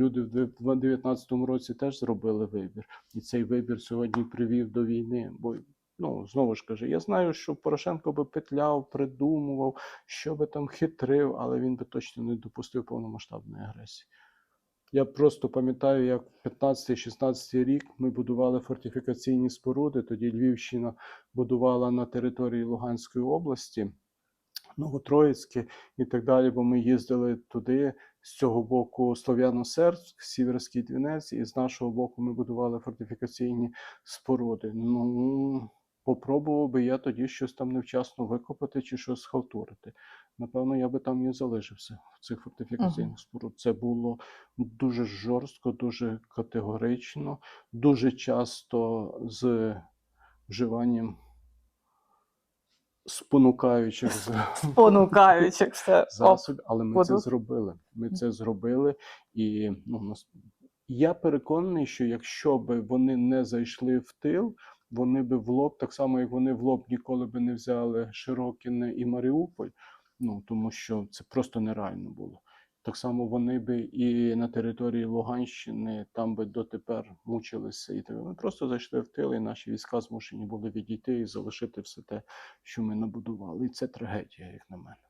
Люди в 2019 році теж зробили вибір, і цей вибір сьогодні привів до війни. Бо ну знову ж кажу, я знаю, що Порошенко би петляв, придумував, що би там хитрив, але він би точно не допустив повномасштабної агресії. Я просто пам'ятаю, як 15-16 рік ми будували фортифікаційні споруди. Тоді Львівщина будувала на території Луганської області, Новотроїцьке і так далі. Бо ми їздили туди з цього боку Слов'яно-Сербськ, Сіверський Двінець, і з нашого боку ми будували фортифікаційні споруди. Ну, попробував би я тоді щось там невчасно викопати чи щось схалтурити. Напевно, я би там і залишився в цих фортифікаційних споруд. Це було дуже жорстко, дуже категорично, дуже часто з вживанням спонукаючих Спонукаючих все. Засобів, але ми це зробили. Ми це зробили, і ну, нас... я переконаний, що якщо би вони не зайшли в тил, вони би в лоб, так само як вони в лоб ніколи би не взяли Широкіне і Маріуполь, ну тому що це просто нереально було. Так само вони би і на території Луганщини там би дотепер мучилися. І ми просто зайшли в тил, і наші війська змушені були відійти і залишити все те, що ми набудували. І це трагедія, як на мене.